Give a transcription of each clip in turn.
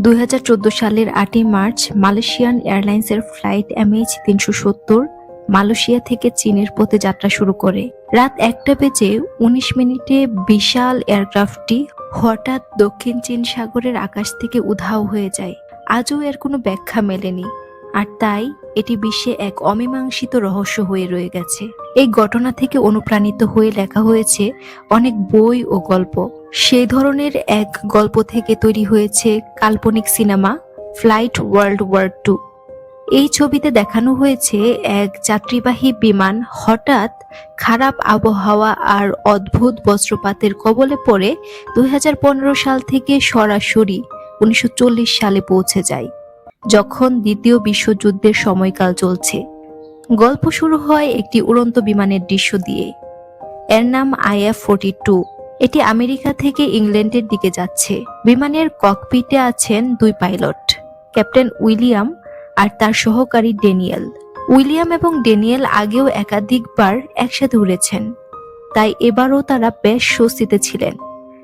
দুই হাজার চোদ্দ সালের আটই মার্চ, মালয়েশিয়ান এয়ারলাইন্সের ফ্লাইট এমএইচ তিনশো সত্তর মালয়েশিয়া থেকে চীনের পথে যাত্রা শুরু করে। রাত একটা বেজে উনিশ মিনিটে বিশাল এয়ারক্রাফটটি হঠাৎ দক্ষিণ চীন সাগরের আকাশ থেকে উধাও হয়ে যায়। আজও এর কোনো ব্যাখ্যা মেলেনি। আর তাই এটি বিশ্বে এক অমীমাংসিত রহস্য হয়ে রয়ে গেছে। এই ঘটনা থেকে অনুপ্রাণিত হয়ে লেখা হয়েছে অনেক বই ও গল্প। সেই ধরনের এক গল্প থেকে তৈরি হয়েছে কাল্পনিক cinema Flight World War Two. এই ছবিতে দেখানো হয়েছে এক যাত্রীবাহী বিমান হঠাৎ খারাপ আবহাওয়া আর অদ্ভুত বজ্রপাতের কবলে পড়ে দুই হাজার পনেরো সাল থেকে সরাসরি উনিশশো চল্লিশ সালে পৌঁছে যায়। যখন দ্বিতীয় বিশ্বযুদ্ধের সময়কাল চলছে। গল্প শুরু হয় একটি উড়ন্ত বিমানের দৃশ্য দিয়ে। এর নাম আইএফ ফোর্টি টু। এটি আমেরিকা থেকে ইংল্যান্ডের দিকে যাচ্ছে। বিমানের ককপিটে আছেন দুই পাইলট, ক্যাপ্টেন উইলিয়াম আর তার সহকারী ডেনিয়েল উইলিয়াম এবং ডেনিয়েল আগেও একাধিকবার একসাথে উড়েছেন, তাই এবারও তারা বেশ স্বস্তিতে ছিলেন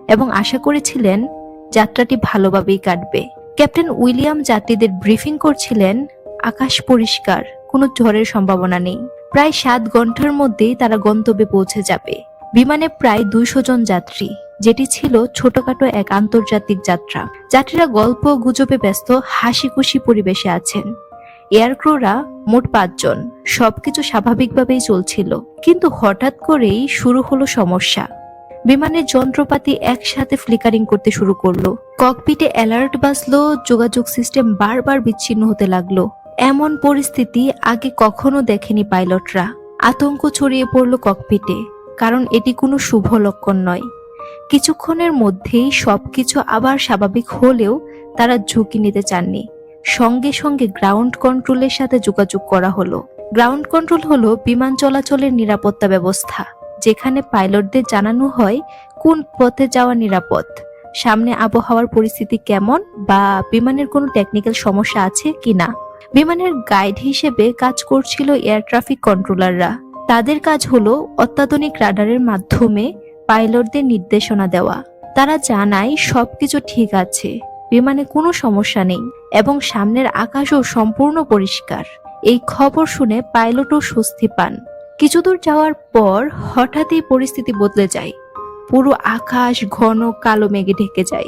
এবং আশা করেছিলেন যাত্রাটি ভালোভাবেই কাটবে। ক্যাপ্টেন উইলিয়াম যাত্রীদের ব্রিফিং করছিলেন আকাশ পরিষ্কার, কোনো ঝড়ের সম্ভাবনা নেই। প্রায় সাত ঘণ্টার মধ্যেই তারা গন্তব্যে পৌঁছে যাবে। বিমানে প্রায় দুইশো জন যাত্রী, যেটি ছিল ছোটখাটো এক আন্তর্জাতিক যাত্রা। যাত্রীরা গল্প গুজবে ব্যস্ত হাসি খুশি পরিবেশে আছেন। এয়ারক্রুরা মোট পাঁচজন, সবকিছু স্বাভাবিকভাবেই চলছিল। কিন্তু হঠাৎ করেই শুরু হলো সমস্যা। বিমানের যন্ত্রপাতি একসাথে ফ্লিকারিং করতে শুরু করল। ককপিটে অ্যালার্ট বাজলো, যোগাযোগ সিস্টেম বারবার বিচ্ছিন্ন হতে লাগল। এমন পরিস্থিতি আগে কখনো দেখেনি পাইলটরা। আতঙ্ক ছড়িয়ে পড়ল ককপিটে কারণ এটি কোনো শুভ লক্ষণ নয়। কিছুক্ষণের মধ্যেই সবকিছু আবার স্বাভাবিক হলেও তারা ঝুঁকি নিতে চাননি। সঙ্গে সঙ্গে গ্রাউন্ড কন্ট্রোলের সাথে যোগাযোগ করা হলো। গ্রাউন্ড কন্ট্রোল হলো বিমান চলাচলের নিরাপত্তা ব্যবস্থা। যেখানে পাইলটদের জানানো হয় কোন পথে যাওয়া নিরাপদ। সামনে আবহাওয়ার পরিস্থিতি কেমন বা বিমানের কোনো টেকনিক্যাল সমস্যা আছে কিনা? বিমানের গাইড হিসেবে কাজ করছিল এয়ার ট্রাফিক কন্ট্রোলাররা তাদের কাজ হলো অত্যাধুনিক রাডারের মাধ্যমে পাইলটদের নির্দেশনা দেওয়া। তারা জানায়, সবকিছু ঠিক আছে, বিমানে কোনো সমস্যা নেই এবং সামনের আকাশও সম্পূর্ণ পরিষ্কার। এই খবর শুনে পাইলটও স্বস্তি পান। কিছুদূর যাওয়ার পর হঠাৎই পরিস্থিতি বদলে যায়। পুরো আকাশ ঘন কালো মেঘে ঢেকে যায়।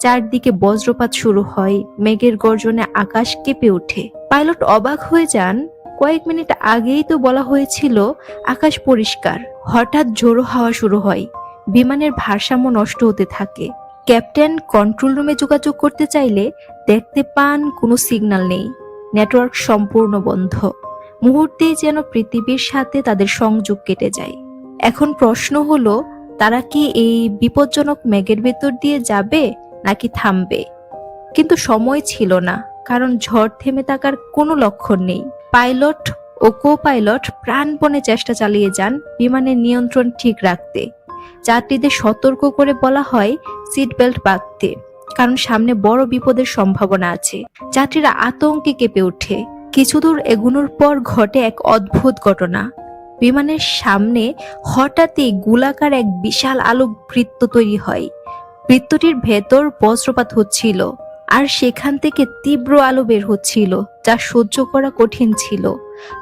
চারদিকে বজ্রপাত শুরু হয়, মেঘের গর্জনে আকাশ কেঁপে ওঠে। পাইলট অবাক হয়ে যান। কয়েক মিনিট আগেই তো বলা হয়েছিল, আকাশ পরিষ্কার। হঠাৎ জোরো হাওয়া শুরু হয়। বিমানের ভারসাম্য নষ্ট হতে থাকে। ক্যাপ্টেন কন্ট্রোল রুমে যোগাযোগ করতে চাইলে দেখতে পান কোনো সিগন্যাল নেই। নেটওয়ার্ক সম্পূর্ণ বন্ধ। মুহূর্তেই যেন পৃথিবীর সাথে তাদের সংযোগ কেটে যায়। এখন প্রশ্ন হলো, তারা কি এই বিপজ্জনক মেঘের ভেতর দিয়ে যাবে নাকি থামবে? কিন্তু সময় ছিল না, কারণ ঝড় থেমে থাকার কোনো লক্ষণ নেই। পাইলট ও কো পাইলট প্রাণপণে চেষ্টা চালিয়ে যান বিমানের নিয়ন্ত্রণ ঠিক রাখতে। যাত্রীদের সতর্ক করে বলা হয় সিট বেল্ট বাঁধতে, কারণ সামনে বড় বিপদের সম্ভাবনা আছে। যাত্রীরা আতঙ্কে কেঁপে ওঠে। কিছু দূর এগুনোর পর ঘটে এক অদ্ভুত ঘটনা। বিমানের সামনে হঠাৎই গোলাকার এক বিশাল আলোক বৃত্ত তৈরি হয়। বৃত্তটির ভেতর বজ্রপাত হচ্ছিল আর সেখান থেকে তীব্র আলো বের হচ্ছিল, যা সহ্য করা কঠিন ছিল।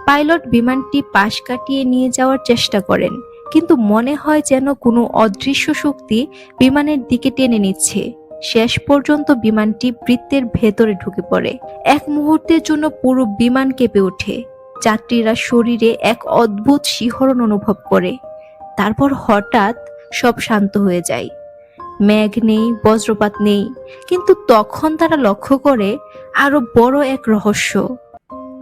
পাইলট বিমানটি পাশ কাটিয়ে নিয়ে যাওয়ার চেষ্টা করেন, কিন্তু মনে হয় যেন কোনো অদৃশ্য শক্তি বিমানের দিকে টেনে নিচ্ছে। শেষ পর্যন্ত বিমানটি বৃত্তের ভেতরে ঢুকে পড়ে। এক মুহূর্তের জন্য পুরো বিমান কেঁপে ওঠে। যাত্রীরা শরীরে এক অদ্ভুত শিহরণ অনুভব করে। তারপর হঠাৎ সব শান্ত হয়ে যায়। মেঘ নেই, বজ্রপাত নেই, কিন্তু তখন তারা লক্ষ্য করে আরও বড় এক রহস্য।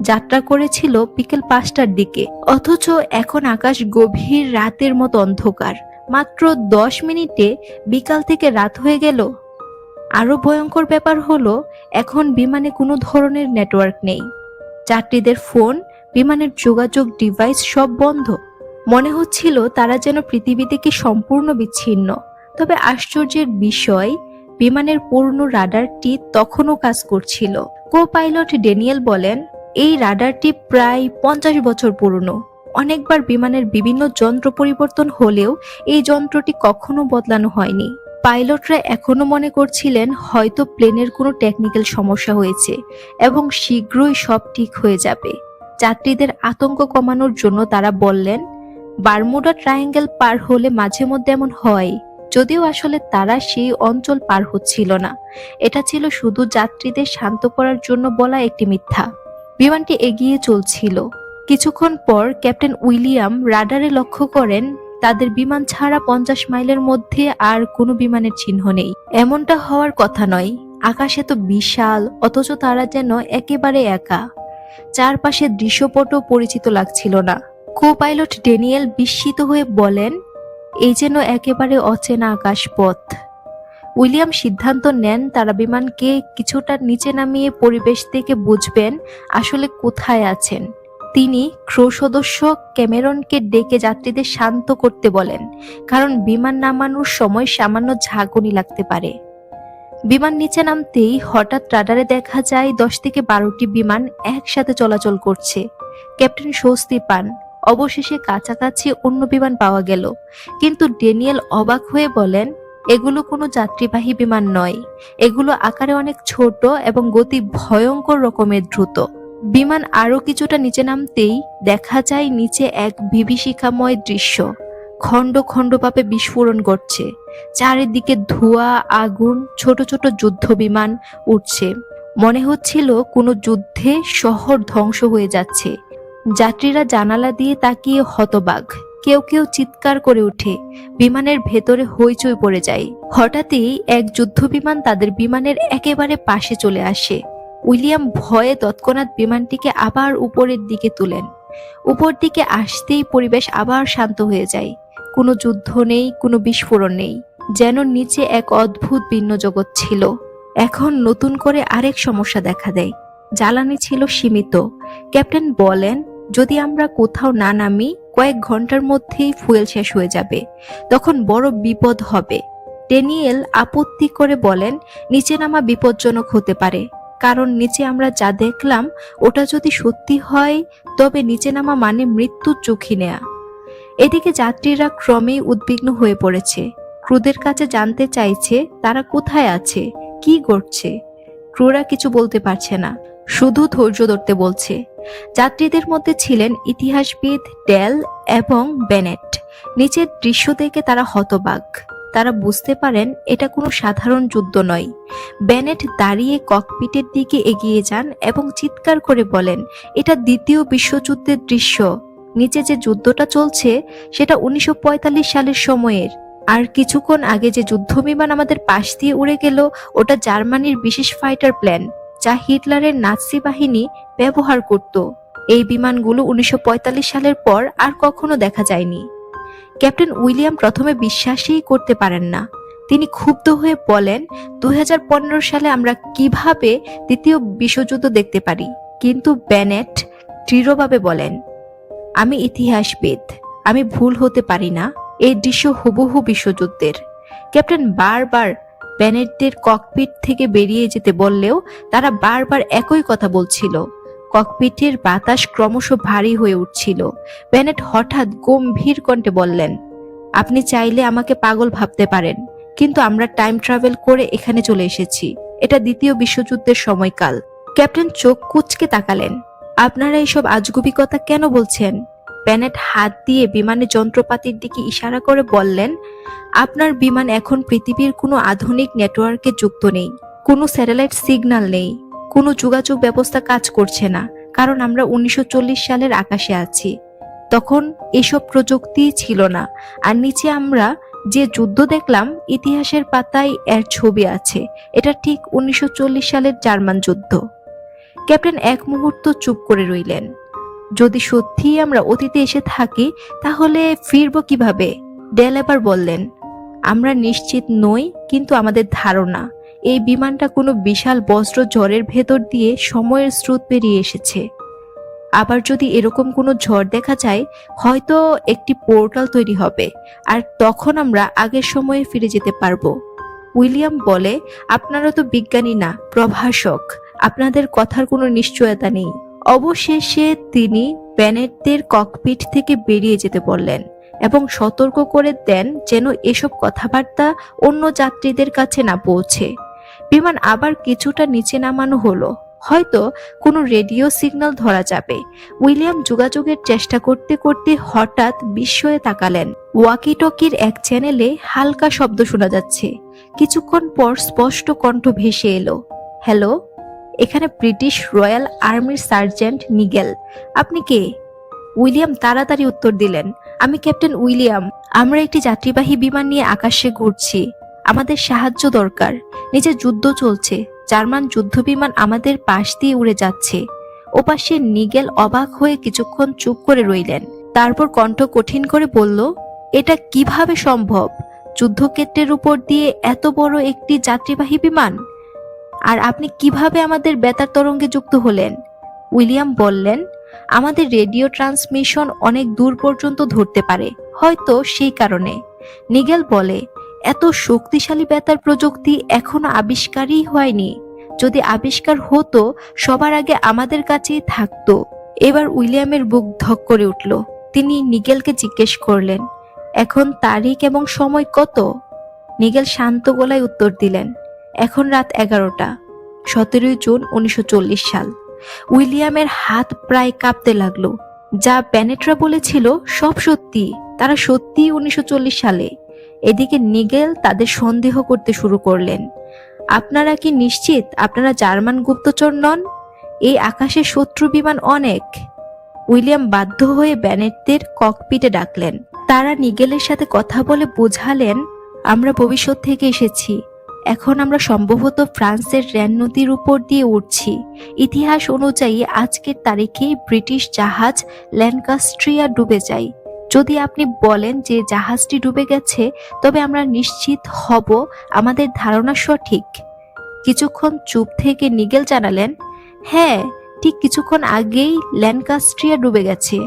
যাত্রা করেছিল বিকেল পাঁচটার দিকে, অথচ এখন আকাশ গভীর রাতের মতো অন্ধকার। মাত্র দশ মিনিটে বিকাল থেকে রাত হয়ে গেল। আরও ভয়ঙ্কর ব্যাপার হলো, এখন বিমানে কোনো ধরনের নেটওয়ার্ক নেই। যাত্রীদের ফোন বিমানের যোগাযোগ ডিভাইস সব বন্ধ। মনে হচ্ছিল তারা যেন পৃথিবী থেকে সম্পূর্ণ বিচ্ছিন্ন। তবে আশ্চর্যের বিষয়, বিমানের পুরনো রাডারটি তখনও কাজ করছিল। কো পাইলট ড্যানিয়েল বলেন, এই রাডারটি প্রায় পঞ্চাশ বছর পুরনো। অনেকবার বিমানের বিভিন্ন যন্ত্র পরিবর্তন হলেও এই যন্ত্রটি কখনো বদলানো হয়নি। পাইলটরা এখনও মনে করছিলেন হয়তো প্লেনের কোনো টেকনিক্যাল সমস্যা হয়েছে এবং শীঘ্রই সব ঠিক হয়ে যাবে। যাত্রীদের আতঙ্ক কমানোর জন্য তারা বললেন, বারমুডা ট্রায়াঙ্গেল পার হলে মাঝে মধ্যে এমন হয়, যদিও আসলে তারা সেই অঞ্চল পার হচ্ছিল না। এটা ছিল শুধু যাত্রীদের শান্ত করার জন্য বলা একটি মিথ্যা। বিমানটি এগিয়ে চলছিল। কিছুক্ষণ পর ক্যাপ্টেন উইলিয়াম রাডারে লক্ষ্য করেন তাদের বিমান ছাড়া পঞ্চাশ মাইলের মধ্যে আর কোনো বিমানের চিহ্ন নেই। এমনটা হওয়ার কথা নয়। আকাশে তো বিশাল, অথচ তারা যেন একেবারে একা। চারপাশে দৃশ্যপটও পরিচিত লাগছিল না। কো পাইলট ডেনিয়েল বিস্মিত হয়ে বলেন, এই যেন একেবারে অচেনা আকাশপথ। উইলিয়াম সিদ্ধান্ত নেন, তারা বিমানকে কিছুটা নিচে নামিয়ে পরিবেশ থেকে বুঝবেন আসলে কোথায় আছেন। তিনি ক্রো সদস্য ক্যামেরনকে ডেকে যাত্রীদের শান্ত করতে বলেন, কারণ বিমান নামানোর সময় সামান্য ঝাঁকুনি লাগতে পারে। বিমান নিচে নামতেই হঠাৎ রাডারে দেখা যায় দশ থেকে বারোটি বিমান একসাথে চলাচল করছে। ক্যাপ্টেন স্বস্তি পান, অবশেষে কাছাকাছি অন্য বিমান পাওয়া গেল, কিন্তু ডেনিয়েল অবাক হয়ে বলেন, এগুলো কোনো যাত্রীবাহী বিমান নয়। এগুলো আকারে অনেক ছোট এবং গতি ভয়ঙ্কর রকমের দ্রুত। বিমান আরও কিছুটা নিচে নামতেই দেখা যায় নিচে এক বিভীষিকাময় দৃশ্য। খণ্ড খণ্ডভাবে বিস্ফোরণ ঘটছে। চারিদিকে ধোঁয়া, আগুন, ছোট ছোট যুদ্ধ বিমান উঠছে। মনে হচ্ছিল কোনো যুদ্ধে শহর ধ্বংস হয়ে যাচ্ছে। যাত্রীরা জানালা দিয়ে তাকিয়ে হতবাক। কেউ কেউ চিৎকার করে ওঠে। বিমানের ভেতরে হইচই পড়ে যায়। হঠাৎই এক যুদ্ধ বিমান তাদের বিমানের একেবারে পাশে চলে আসে। উইলিয়াম ভয়ে তৎক্ষণাৎ বিমানটিকে আবার উপরের দিকে তুলেন। উপর দিকে আসতেই পরিবেশ আবার শান্ত হয়ে যায়। কোনো যুদ্ধ নেই, কোনো বিস্ফোরণ নেই। যেন নিচে এক অদ্ভুত ভিন্ন জগৎ ছিল। এখন নতুন করে আরেক সমস্যা দেখা দেয়। জ্বালানি ছিল সীমিত। ক্যাপ্টেন বলেন, যদি আমরা কোথাও না নামি, কয়েক ঘণ্টার মধ্যেই ফুয়েল শেষ হয়ে যাবে। তখন বড় বিপদ হবে। ডেনিয়েল আপত্তি করে বলেন, নিচে নামা বিপজ্জনক হতে পারে। কারণ নিচে আমরা যা দেখলাম, ওটা যদি সত্যি হয়, তবে নিচে নামা মানে মৃত্যুর ঝুঁকি নেয়া। এদিকে যাত্রীরা ক্রমেই উদ্বিগ্ন হয়ে পড়েছে। ক্রুদের কাছে জানতে চাইছে, তারা কোথায় আছে, কি ঘটছে। ক্রুরা কিছু বলতে পারছে না, শুধু ধৈর্য ধরতে বলছে। যাত্রীদের মধ্যে ছিলেন ইতিহাসবিদ ডেল এবং বেনেট। নিচের দৃশ্য দেখে তারা হতবাক। তারা বুঝতে পারেন এটা কোনো সাধারণ যুদ্ধ নয়। ব্যানেট দাঁড়িয়ে ককপিটের দিকে এগিয়ে যান এবং চিৎকার করে বলেন, এটা দ্বিতীয় বিশ্বযুদ্ধের দৃশ্য। নিচে যে যুদ্ধটা চলছে, সেটা উনিশশো পঁয়তাল্লিশ সালের সময়ের। আর কিছুক্ষণ আগে যে যুদ্ধ বিমান আমাদের পাশ দিয়ে উড়ে গেল, ওটা জার্মানির বিশেষ ফাইটার প্ল্যান, যা হিটলারের নাৎসি বাহিনী ব্যবহার করত। এই বিমানগুলো উনিশশো পঁয়তাল্লিশ সালের পর আর কখনো দেখা যায়নি। ক্যাপ্টেন উইলিয়াম প্রথমে বিশ্বাসই করতে পারেন না। তিনি ক্ষুব্ধ হয়ে বলেন, দুই হাজার পনেরো সালে আমরা কীভাবে দ্বিতীয় বিশ্বযুদ্ধ দেখতে পারি? কিন্তু ব্যানেট দৃঢ়ভাবে বলেন, আমি ইতিহাসবিদ, আমি ভুল হতে পারি না, এই দৃশ্য হুবহু বিশ্বযুদ্ধের। ক্যাপ্টেন বারবার ব্যানেটদের ককপিট থেকে বেরিয়ে যেতে বললেও তারা বারবার একই কথা বলছিল। ককপিটের বাতাস ক্রমশ ভারী হয়ে উঠছিল। ব্যানেট হঠাৎ গম্ভীর কণ্ঠে বললেন, আপনি চাইলে আমাকে পাগল ভাবতে পারেন, কিন্তু আমরা টাইম ট্রাভেল করে এখানে চলে এসেছি। এটা দ্বিতীয় বিশ্বযুদ্ধের সময়কাল। ক্যাপ্টেন চোখ কুচকে তাকালেন, আপনারা এইসব আজগুবি কথা কেন বলছেন? ব্যানেট হাত দিয়ে বিমানের যন্ত্রপাতির দিকে ইশারা করে বললেন, আপনার বিমান এখন পৃথিবীর কোনো আধুনিক নেটওয়ার্কে যুক্ত নেই, কোনো স্যাটেলাইট সিগন্যাল নেই। কোনো যোগাযোগ ব্যবস্থা কাজ করছে না, কারণ আমরা উনিশশো চল্লিশ সালের আকাশে আছি। তখন এসব প্রযুক্তি ছিল না, আর নিচে আমরা যে যুদ্ধ দেখলাম, ইতিহাসের পাতায় এর ছবি আছে। এটা ঠিক উনিশশো চল্লিশ সালের জার্মান যুদ্ধ। ক্যাপ্টেন এক মুহূর্ত চুপ করে রইলেন। যদি সত্যিই আমরা অতীতে এসে থাকি, তাহলে ফিরবো কীভাবে? ডেল এবার বললেন, আমরা নিশ্চিত নই, কিন্তু আমাদের ধারণা। এই বিমানটা কোনো বিশাল বজ্র ঝড়ের ভেতর দিয়ে সময়ের স্রোত পেরিয়ে এসেছে। আবার যদি এরকম কোনো ঝড় দেখা যায়, হয়তো একটি পোর্টাল তৈরি হবে, আর তখন আমরা আগের সময়ে ফিরে যেতে পারব। উইলিয়াম বলে, আপনারা তো বিজ্ঞানী না, প্রভাষক, আপনাদের কথার কোনো নিশ্চয়তা নেই। অবশেষে তিনি ব্যানেটদের ককপিট থেকে বেরিয়ে যেতে বললেন এবং সতর্ক করে দেন যেন এসব কথাবার্তা অন্য যাত্রীদের কাছে না পৌঁছে। বিমান আবার কিছুটা নিচে নামানো হলো। হয়তো কোনো রেডিও সিগন্যাল ধরা যাবে। উইলিয়াম যোগাযোগের চেষ্টা করতে করতে হঠাৎ বিস্ময়ে তাকালেন। ওয়াকিটকির এক চ্যানেলে হালকা শব্দ শোনা যাচ্ছে। কিছুক্ষণ পর স্পষ্ট কণ্ঠ ভেসে এলো। হ্যালো, এখানে ব্রিটিশ রয়্যাল আর্মির সার্জেন্ট নিগেল। আপনি কে? উইলিয়াম তাড়াতাড়ি উত্তর দিলেন, আমি ক্যাপ্টেন উইলিয়াম। আমরা একটি যাত্রীবাহী বিমান নিয়ে আকাশে ঘুরছি। আমাদের সাহায্য দরকার। নিচে যুদ্ধ চলছে। জার্মান যুদ্ধ বিমান আমাদের পাশ দিয়ে উড়ে যাচ্ছে। ওপাশে নিগেল অবাক হয়ে কিছুক্ষণ চুপ করে রইলেন। তারপর কণ্ঠ কঠিন করে বলল, এটা কীভাবে সম্ভব? যুদ্ধক্ষেত্রের উপর দিয়ে এত বড় একটি যাত্রীবাহী বিমান? আর আপনি কীভাবে আমাদের বেতার তরঙ্গে যুক্ত হলেন? উইলিয়াম বললেন, আমাদের রেডিও ট্রান্সমিশন অনেক দূর পর্যন্ত ধরতে পারে, হয়তো সেই কারণে। নিগেল বলে এত শক্তিশালী বেতার প্রযুক্তি এখনও আবিষ্কারই হয়নি। যদি আবিষ্কার হতো, সবার আগে আমাদের কাছেই থাকতো। এবার উইলিয়ামের বুক ধক করে উঠল। তিনি নিগেলকে জিজ্ঞেস করলেন, এখন তারিখ এবং সময় কত? নিগেল শান্ত গলায় উত্তর দিলেন, এখন রাত এগারোটা, সতেরোই জুন উনিশশো চল্লিশ সাল। উইলিয়ামের হাত প্রায় কাঁপতে লাগল। যা ব্যানেটরা বলেছিল সব সত্যি, তারা সত্যিই উনিশশো সালে। এদিকে নিগেল তাদের সন্দেহ করতে শুরু করলেন। আপনারা কি নিশ্চিত আপনারা জার্মান গুপ্তচর নন? এই আকাশে শত্রু বিমান অনেক। উইলিয়াম বাধ্য হয়ে ব্যানেটদের ককপিটে ডাকলেন। তারা নিগেলের সাথে কথা বলে বোঝালেন, আমরা ভবিষ্যৎ থেকে এসেছি। এখন আমরা সম্ভবত ফ্রান্সের র্যান নদীর উপর দিয়ে উঠছি। ইতিহাস অনুযায়ী আজকের তারিখে ব্রিটিশ জাহাজ ল্যানকাস্ট্রিয়া ডুবে যায়। যদি আপনি বলেন যে জাহাজটি ডুবে গেছে, তবে আমরা নিশ্চিত হব আমাদের ধারণা সঠিক। কিছুক্ষণ চুপ থেকে নিগেল জানালেন হ্যাঁ ঠিক কিছুক্ষণ আগেই ল্যান্কাস্ট্রিয়া ডুবে গেছে।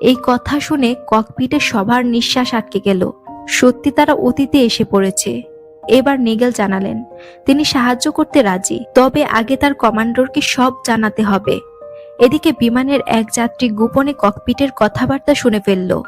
এই কথা শুনে ককপিটে সবার নিঃশ্বাস আটকে গেল। সত্যি তারা অতীতে এসে পড়েছে। এবার নিগেল জানালেন, তিনি সাহায্য করতে রাজি, তবে আগে তার কমান্ডরকে সব জানাতে হবে। এদিকে বিমানের এক যাত্রী গোপনে ককপিটের কথাবার্তা শুনে ফেলল।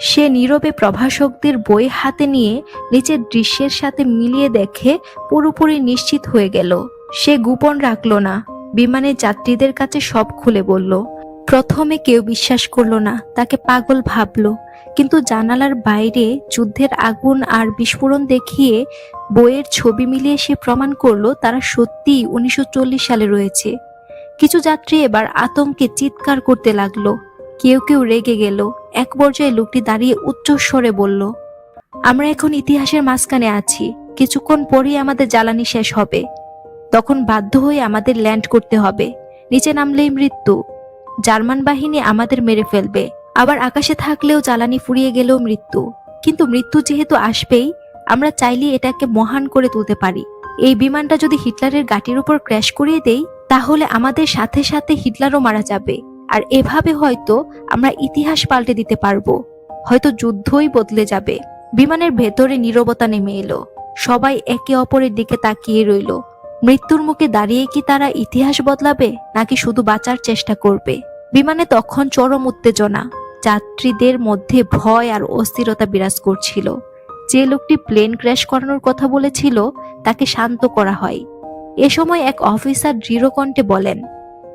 সে নীরবে প্রভাসকদের বই হাতে নিয়ে নিচের দৃশ্যের সাথে মিলিয়ে দেখে পুরোপুরি নিশ্চিত হয়ে গেল। সে গোপন রাখল না। বিমানের যাত্রীদের কাছে সব খুলে বলল, প্রথমে কেউ বিশ্বাস করল না, তাকে পাগল ভাবলো। কিন্তু জানালার বাইরে যুদ্ধের আগুন আর বিস্ফোরণ দেখিয়ে বইয়ের ছবি মিলিয়ে সে প্রমাণ করল, তারা সত্যিই উনিশশো চল্লিশ সালে রয়েছে। কিছু যাত্রী এবার আতঙ্কে চিৎকার করতে লাগল। কেউ কেউ রেগে গেল। এক পর্যায়ে লোকটি দাঁড়িয়ে উচ্চস্বরে বলল, আমরা এখন ইতিহাসের মাঝখানে আছি। কিছুক্ষণ পরেই আমাদের জ্বালানি শেষ হবে। তখন বাধ্য হয়ে আমাদের ল্যান্ড করতে হবে। নিচে নামলেই মৃত্যু। জার্মান বাহিনী আমাদের মেরে ফেলবে। আবার আকাশে থাকলেও জ্বালানি ফুরিয়ে গেলেও মৃত্যু। কিন্তু মৃত্যু যেহেতু আসবেই, আমরা চাইলে এটাকে মহান করে তুলতে পারি। এই বিমানটা যদি হিটলারের গাটির উপর ক্র্যাশ করিয়ে দেই তাহলে আমাদের সাথে সাথে হিটলারও মারা যাবে। আর এভাবে হয়তো আমরা ইতিহাস পাল্টে দিতে পারব। হয়তো যুদ্ধই বদলে যাবে। বিমানের ভেতরে নীরবতা নেমে এলো। সবাই একে অপরের দিকে তাকিয়ে রইল। মৃত্যুর মুখে দাঁড়িয়ে কি তারা ইতিহাস বদলাবে, নাকি শুধু বাঁচার চেষ্টা করবে? বিমানে তখন চরম উত্তেজনা। যাত্রীদের মধ্যে ভয় আর অস্থিরতা বিরাজ করছিল। যে লোকটি প্লেন ক্র্যাশ করানোর কথা বলেছিল, তাকে শান্ত করা হয়। এ সময় এক অফিসার দৃঢ়কণ্ঠে বলেন,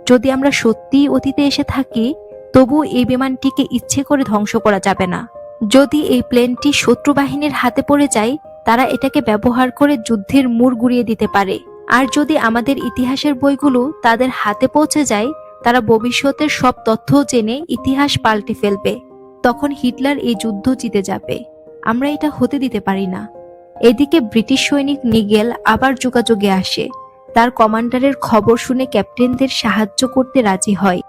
যদি আমরা সত্যিই অতীতে এসে থাকি, তবু এই বিমানটিকে ইচ্ছে করে ধ্বংস করা যাবে না। যদি এই প্লেনটি শত্রু বাহিনীর হাতে পড়ে যায়, তারা এটাকে ব্যবহার করে যুদ্ধের মুড় গুড়িয়ে দিতে পারে। আর যদি আমাদের ইতিহাসের বইগুলো তাদের হাতে পৌঁছে যায়, তারা ভবিষ্যতের সব তথ্য জেনে ইতিহাস পাল্টে ফেলবে। তখন হিটলার এই যুদ্ধ জিতে যাবে। আমরা এটা হতে দিতে পারি না। এদিকে ব্রিটিশ সৈনিক নিগেল আবার যোগাযোগে আসে। তার কমান্ডারের খবর শুনে ক্যাপ্টেনদের সাহায্য করতে রাজি হয়।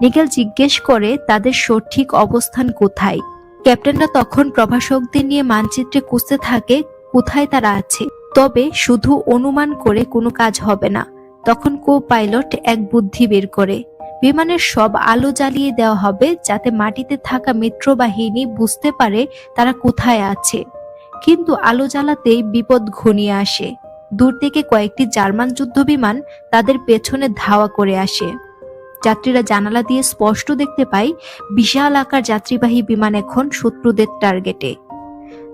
নিগেল জিজ্ঞেস করে, তাদের সঠিক অবস্থান কোথায়? ক্যাপ্টেনরা তখন প্রভাসকদের নিয়ে মানচিত্রে খুঁজতে থাকে, কোথায় তারা আছে? তবে শুধু অনুমান করে কোনো কাজ হবে না। তখন কো পাইলট এক বুদ্ধি বের করে, বিমানের সব আলো জ্বালিয়ে দেওয়া হবে যাতে মাটিতে থাকা মিত্র বাহিনী বুঝতে পারে তারা কোথায় আছে। কিন্তু আলো জ্বালাতেই বিপদ ঘনিয়ে আসে। দূর থেকে কয়েকটি জার্মান যুদ্ধ বিমান তাদের পেছনে ধাওয়া করে আসে। যাত্রীরা জানালা দিয়ে স্পষ্ট দেখতে পায়, বিশাল আকার যাত্রীবাহী বিমান এখন শত্রুদের টার্গেটে।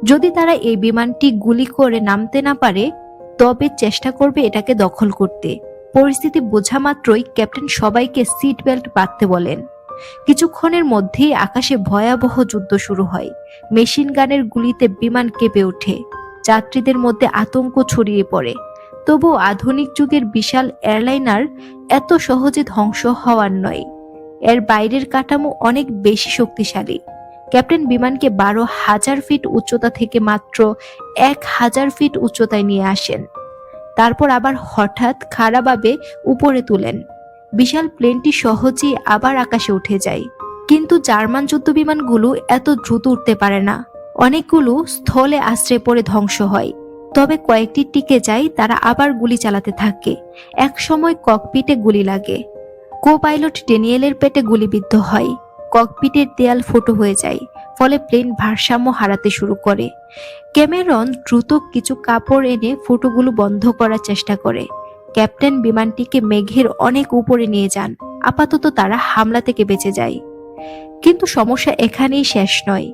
যদি তারা এই বিমানটি গুলি করে নামতে না পারে, তবে চেষ্টা করবে এটাকে দখল করতে। পরিস্থিতি বোঝা মাত্রই ক্যাপ্টেন সবাইকে সিট বেল্ট বাঁধতে বলেন। কিছুক্ষণের মধ্যেই আকাশে ভয়াবহ যুদ্ধ শুরু হয়। মেশিন গানের গুলিতে বিমান কেঁপে ওঠে। যাত্রীদের মধ্যে আতঙ্ক ছড়িয়ে পড়ে। তবু আধুনিক যুগের বিশাল এয়ারলাইনার এত সহজে ধ্বংস হওয়ার নয়। এর বাইরের কাঠামো অনেক বেশি শক্তিশালী। ক্যাপ্টেন বিমানকে বারো হাজার ফিট উচ্চতা থেকে মাত্র এক হাজার ফিট উচ্চতায় নিয়ে আসেন। তারপর আবার হঠাৎ খাড়াভাবে উপরে তুলেন। বিশাল প্লেনটি সহজেই আবার আকাশে উঠে যায়। কিন্তু জার্মান যুদ্ধ বিমানগুলো এত দ্রুত উঠতে পারে না। অনেকগুলো স্থলে আশ্রয় পড়ে ধ্বংস হয়। তবে কয়েকটি টিকে যায়, তারা আবার গুলি চালাতে থাকে। এক সময় ককপিটে গুলি লাগে। কো পাইলট ডেনিয়েলের পেটে গুলিবিদ্ধ হয়। ককপিটের দেয়াল ফুটো হয়ে যায়, ফলে প্লেন ভারসাম্য হারাতে শুরু করে। ক্যামেরন দ্রুত কিছু কাপড় এনে ফুটোগুলো বন্ধ করার চেষ্টা করে। ক্যাপ্টেন বিমানটিকে মেঘের অনেক উপরে নিয়ে যান। আপাতত তারা হামলা থেকে বেঁচে যায়। কিন্তু সমস্যা এখানেই শেষ নয়।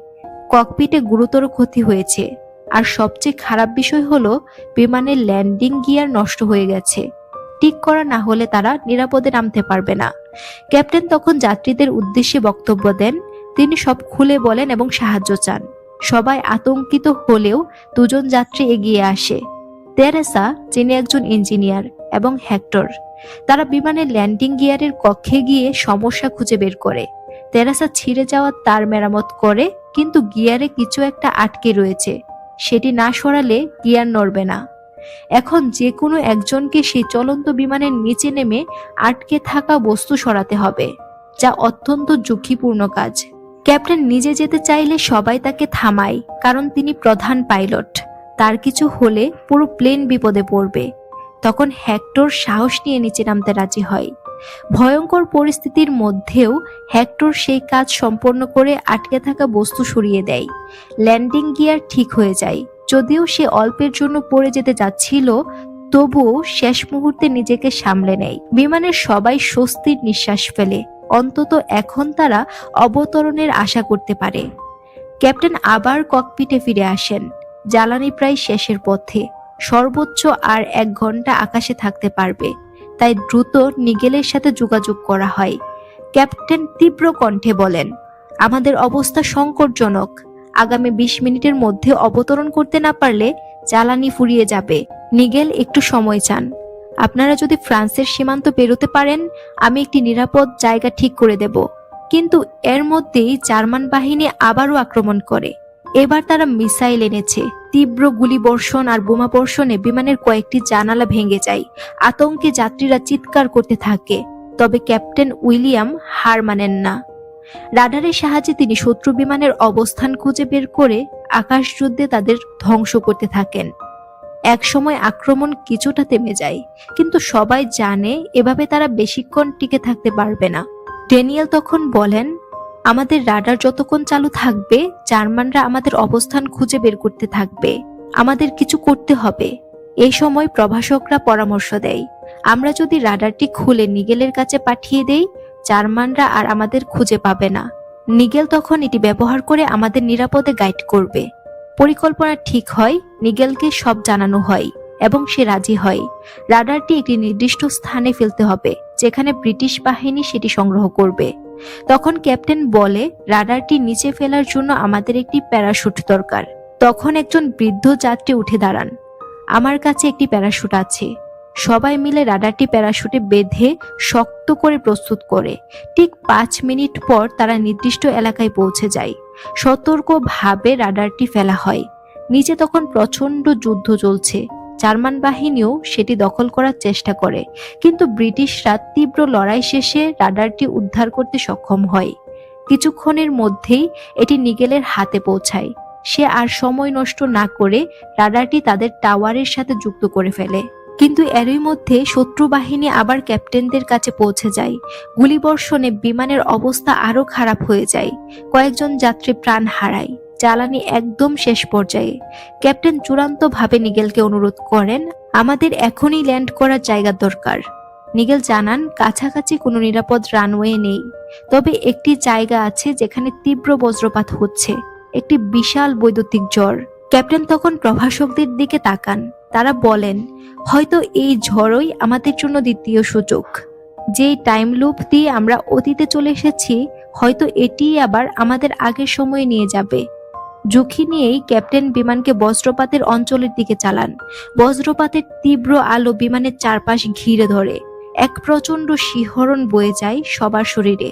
ককপিটে গুরুতর ক্ষতি হয়েছে। আর সবচেয়ে খারাপ বিষয় হলো বিমানের ল্যান্ডিং গিয়ার নষ্ট হয়ে গেছে। ঠিক করা না হলে তারা নিরাপদে নামতে পারবে না। ক্যাপ্টেন তখন যাত্রীদের উদ্দেশ্যে বক্তব্য দেন। তিনি সব খুলে বলেন এবং সাহায্য চান। সবাই আতঙ্কিত হলেও দুজন যাত্রী এগিয়ে আসে। তেরেসা, যিনি একজন ইঞ্জিনিয়ার, এবং হেক্টর, তারা বিমানের ল্যান্ডিং গিয়ারের কক্ষে গিয়ে সমস্যা খুঁজে বের করে। তেরাসা ছিঁড়ে যাওয়া তার মেরামত করে, কিন্তু গিয়ারে কিছু একটা আটকে রয়েছে। সেটি না সরালে গিয়ার নড়বে না। এখন যে কোনো একজনকে সেই চলন্ত বিমানের নিচে নেমে আটকে থাকা বস্তু সরাতে হবে, যা অত্যন্ত ঝুঁকিপূর্ণ কাজ। ক্যাপ্টেন নিজে যেতে চাইলে সবাই তাকে থামায়, কারণ তিনি প্রধান পাইলট। তার কিছু হলে পুরো প্লেন বিপদে পড়বে। তখন হ্যাক্টর সাহস নিয়ে নিচে নামতে রাজি হয়। ভয়ঙ্কর পরিস্থিতির মধ্যেও হ্যাক্টর সেই কাজ সম্পন্ন করে আটকে থাকা বস্তু সরিয়ে দেয়। ল্যান্ডিং গিয়ার ঠিক হয়ে যায়। যদিও সে অল্পের জন্য পড়ে যেতে যাচ্ছিল, তবুও শেষ মুহূর্তে নিজেকে সামলে নেয়। বিমানের সবাই স্বস্তির নিঃশ্বাস ফেলে। অন্তত এখন তারা অবতরণের আশা করতে পারে। ক্যাপ্টেন আবার ককপিটে ফিরে আসেন। জ্বালানি প্রায় শেষের পথে। সর্বোচ্চ আর এক ঘণ্টা আকাশে থাকতে পারবে। তাই দ্রুত নিগেলের সাথে যোগাযোগ করা হয়। ক্যাপ্টেন তীব্র কণ্ঠে বলেন, আমাদের অবস্থা সংকটজনক। আগামী বিশ মিনিটের মধ্যে অবতরণ করতে না পারলে জ্বালানি ফুরিয়ে যাবে। নিগেল, একটু সময় চান। আপনারা যদি ফ্রান্সের সীমান্ত পেরোতে পারেন, আমি একটি নিরাপদ জায়গা ঠিক করে দেব। কিন্তু এর মধ্যেই জার্মান বাহিনী আবারও আক্রমণ করে। এবার তারা মিসাইল এনেছে। তীব্র গুলি বর্ষণ আর বোমা বর্ষণে বিমানের কয়েকটি জানালা ভেঙে যায়। আতঙ্কে যাত্রীরা চিৎকার করতে থাকে। তবে ক্যাপ্টেন উইলিয়াম হার মানেন না। রাডারের সাহায্যে তিনি শত্রু বিমানের অবস্থান খুঁজে বের করে আকাশযুদ্ধে তাদের ধ্বংস করতে থাকেন। একসময় আক্রমণ কিছুটা থেমে যায়, কিন্তু সবাই জানে এভাবে তারা বেশিক্ষণ টিকে থাকতে পারবে না। ড্যানিয়েল তখন বলেন আমাদের রাডার যতক্ষণ চালু থাকবে, জার্মানরা আমাদের অবস্থান খুঁজে বের করতে থাকবে। আমাদের কিছু করতে হবে। এই সময় প্রভাষকরা পরামর্শ দেয়, আমরা যদি রাডারটি খুলে নিগেলের কাছে পাঠিয়ে দেই, জার্মানরা আর আমাদের খুঁজে পাবে না। নিগেল তখন এটি ব্যবহার করে আমাদের নিরাপদে গাইড করবে। পরিকল্পনা ঠিক হয়, নিগেলকে সব জানানো হয় এবং সে রাজি হয়। রাডারটি একটি নির্দিষ্ট স্থানে ফেলতে হবে, যেখানে ব্রিটিশ বাহিনী সেটি সংগ্রহ করবে। তখন ক্যাপ্টেন বলে, রাডারটি নিচে ফেলার জন্য আমাদের একটি প্যারাশুট দরকার। তখন একজন বৃদ্ধ যাত্রী উঠে দাঁড়ান। আমার কাছে একটি প্যারাশুট আছে। সবাই মিলে রাডারটি প্যারাশুটে বেঁধে শক্ত করে প্রস্তুত করে। ঠিক পাঁচ মিনিট পর তারা নির্দিষ্ট এলাকায় পৌঁছে যায়। সতর্কভাবে রাডারটি ফেলা হয়। নিচে তখন প্রচণ্ড যুদ্ধ চলছে। জার্মান বাহিনীও সেটি দখল করার চেষ্টা করে। কিন্তু ব্রিটিশরা তীব্র লড়াই শেষে রাডারটি উদ্ধার করতে সক্ষম হয়। কিছুক্ষণের মধ্যেই এটি নিগেলের হাতে পৌঁছায়। সে আর সময় নষ্ট না করে রাডারটি তাদের টাওয়ারের সাথে যুক্ত করে ফেলে। কিন্তু এরই মধ্যে শত্রু বাহিনী আবার ক্যাপ্টেনদের কাছে পৌঁছে যায়। গুলিবর্ষণে বিমানের অবস্থা আরও খারাপ হয়ে যায়। কয়েকজন যাত্রী প্রাণ হারায়। জ্বালানি একদম শেষ পর্যায়ে। ক্যাপ্টেন চূড়ান্তভাবে নিগেলকে অনুরোধ করেন, আমাদের এখনই ল্যান্ড করার জায়গা দরকার। নিগেল জানান, কাছাকাছি কোনো নিরাপদ রানওয়ে নেই। তবে একটি জায়গা আছে যেখানে তীব্র বজ্রপাত হচ্ছে। একটি বিশাল বৈদ্যুতিক ঝড়। ক্যাপ্টেন তখন প্রভাষকদের দিকে তাকান। তারা বলেন, হয়তো এই ঝড়ই আমাদের জন্য দ্বিতীয় সুযোগ। যেই টাইম লুপ দিয়ে আমরা অতীতে চলে এসেছি, হয়তো এটি আবার আমাদের আগের সময়ে নিয়ে যাবে। ঝুঁকি নিয়েই ক্যাপ্টেন বিমানকে বজ্রপাতের অঞ্চলের দিকে চালান। বজ্রপাতের তীব্র আলো বিমানের চারপাশ ঘিরে ধরে। এক প্রচণ্ড শিহরণ বয়ে যায় সবার শরীরে।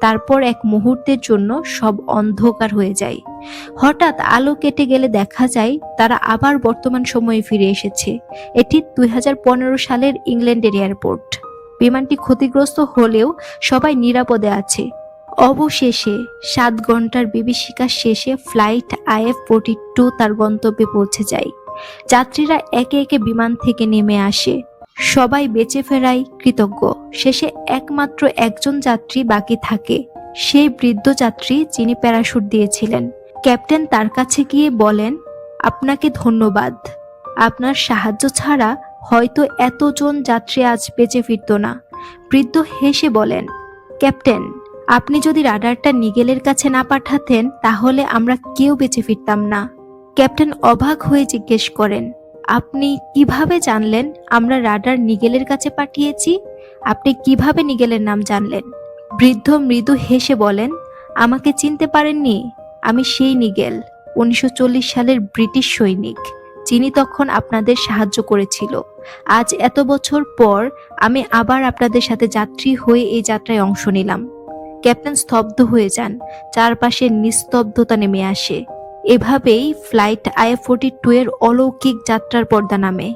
তারপর এক মুহূর্তের জন্য সব অন্ধকার হয়ে যায়। হঠাৎ আলো কেটে গেলে দেখা যায় তারা আবার বর্তমান সময়ে ফিরে এসেছে। এটি দুই হাজার পনেরো সালের ইংল্যান্ডের এয়ারপোর্ট। বিমানটি ক্ষতিগ্রস্ত হলেও সবাই নিরাপদে আছে। অবশেষে সাত ঘণ্টার বিভীষিকা শেষে ফ্লাইট আইএফ ফোর্টি টু তার গন্তব্যে পৌঁছে যায়। যাত্রীরা একে একে বিমান থেকে নেমে আসে। সবাই বেঁচে ফেরাই কৃতজ্ঞ। শেষে একমাত্র একজন যাত্রী বাকি থাকে। সেই বৃদ্ধ যাত্রী যিনি প্যারাশুট দিয়েছিলেন। ক্যাপ্টেন তার কাছে গিয়ে বলেন, আপনাকে ধন্যবাদ। আপনার সাহায্য ছাড়া হয়তো এতজন যাত্রী আজ বেঁচে ফিরত না। বৃদ্ধ হেসে বলেন, ক্যাপ্টেন আপনি যদি রাডারটা নিগেলের কাছে না পাঠাতেন, তাহলে আমরা কেউ বেঁচে ফিরতাম না। ক্যাপ্টেন অবাক হয়ে জিজ্ঞেস করেন, আপনি কীভাবে জানলেন আমরা রাডার নিগেলের কাছে পাঠিয়েছি? আপনি কীভাবে নিগেলের নাম জানলেন? বৃদ্ধ মৃদু হেসে বলেন, আমাকে চিনতে পারেননি, আমি সেই নিগেল, উনিশশো চল্লিশ সালের ব্রিটিশ সৈনিক, যিনি তখন আপনাদের সাহায্য করেছিল। আজ এত বছর পর আমি আবার আপনাদের সাথে যাত্রী হয়ে এই যাত্রায় অংশ নিলাম। ক্যাপ্টেন স্তব্ধ হয়ে যান। চারপাশে নিস্তব্ধতা নেমে আসে। এভাবেই ফ্লাইট আই ফোর্টি টু এর অলৌকিক যাত্রার পর্দা নামে।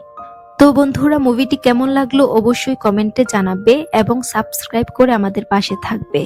তো বন্ধুরা, মুভিটি কেমন লাগল অবশ্যই কমেন্টে জানাবে এবং সাবস্ক্রাইব করে আমাদের পাশে থাকবে।